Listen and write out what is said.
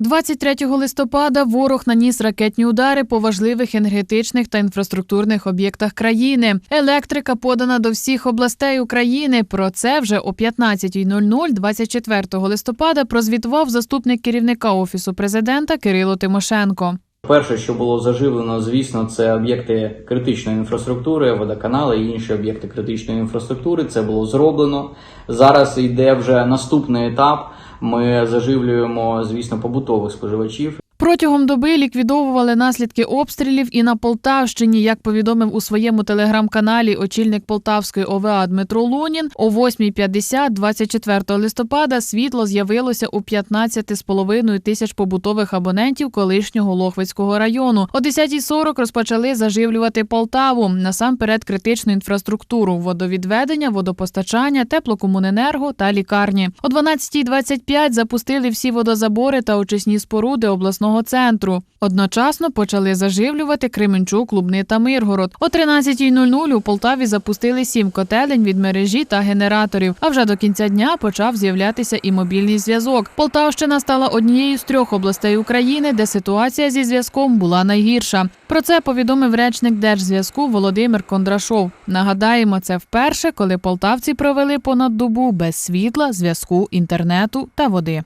23 листопада ворог наніс ракетні удари по важливих енергетичних та інфраструктурних об'єктах країни. Електрика подана до всіх областей України. Про це вже о 15.00 24 листопада прозвітував заступник керівника офісу президента Кирило Тимошенко. Перше, що було заживлено, звісно, це об'єкти критичної інфраструктури, водоканали і інші об'єкти критичної інфраструктури. Це було зроблено. Зараз йде вже наступний етап. Ми заживлюємо, звісно, побутових споживачів. Протягом доби ліквідовували наслідки обстрілів і на Полтавщині, як повідомив у своєму телеграм-каналі очільник Полтавської ОВА Дмитро Лунін. О 8.50 24 листопада світло з'явилося у 15,5 тисяч побутових абонентів колишнього Лохвицького району. О 10.40 розпочали заживлювати Полтаву насамперед критичну інфраструктуру, водовідведення, водопостачання, теплокомуненерго та лікарні. О 12.25 запустили всі водозабори та очисні споруди обласного центру. Одночасно почали заживлювати Кременчук, Лубни та Миргород. О 13.00 у Полтаві запустили сім котелень від мережі та генераторів. А вже до кінця дня почав з'являтися і мобільний зв'язок. Полтавщина стала однією з трьох областей України, де ситуація зі зв'язком була найгірша. Про це повідомив речник Держзв'язку Володимир Кондрашов. Нагадаємо, це вперше, коли полтавці провели понад добу без світла, зв'язку, інтернету та води.